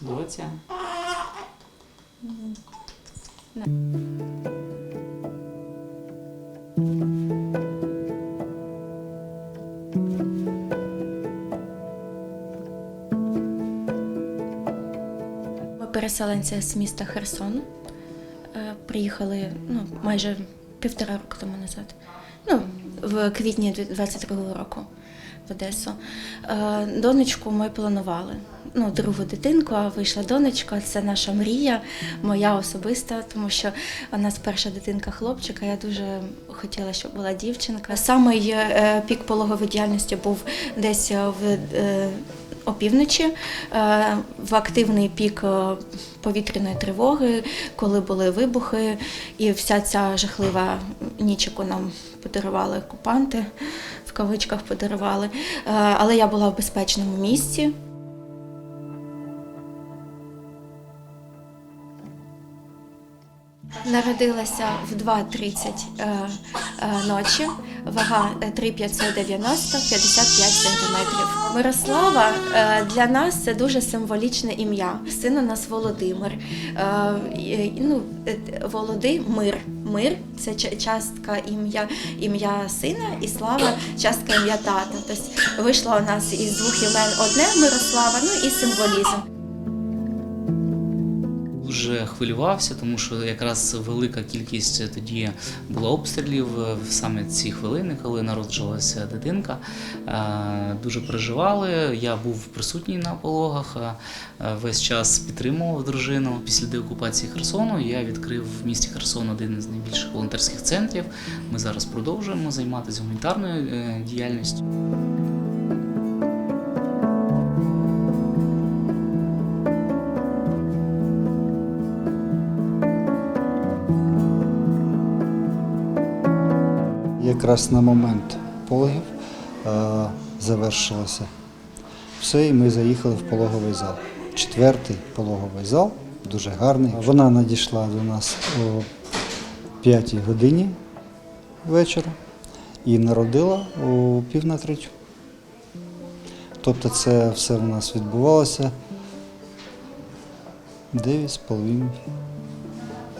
Доця. Переселенці з міста Херсон. Е, Приїхали ну, майже півтора року тому назад. Ну, в квітні 22-го року в Одесу. Е, Донечку ми планували. Ну, другу дитинку, а вийшла донечка. Це наша мрія, моя особиста, тому що у нас перша дитинка хлопчика. Я дуже хотіла, щоб була дівчинка. Самий е, пік пологової діяльності був десь е, в опівночі, е, в активний пік е, повітряної тривоги, коли були вибухи, і вся ця жахлива ніч, яку нам подарували окупанти, в кавичках подарували. Е, Але я була в безпечному місці. Народилася в 2.30 е, е, ночі, вага е, 3,590, 55 сантиметрів. Мирослава е, для нас це дуже символічне ім'я. Син у нас Володимир. Е, ну, е, Володимир. Мир це частка ім'я ім'я сина, і слава частка ім'я тата. Тобто вийшло у нас із двох імен одне Мирослава, ну і символізм. Дуже хвилювався, тому що якраз велика кількість тоді було обстрілів е, саме ці хвилини, коли народжувалася дитинка. Е, Дуже переживали. Я був присутній на пологах, е, весь час підтримував дружину. Після деокупації Херсону я відкрив в місті Херсон один з найбільших волонтерських центрів. Ми зараз продовжуємо займатися гуманітарною діяльністю. Якраз на момент пологів е, завершилося все, і ми заїхали в пологовий зал. Четвертий пологовий зал, дуже гарний. Вона надійшла до нас о 5 годині вечора і народила о пів на третю. Тобто це все у нас відбувалося 9,5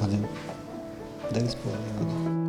годин. 9,5 годин.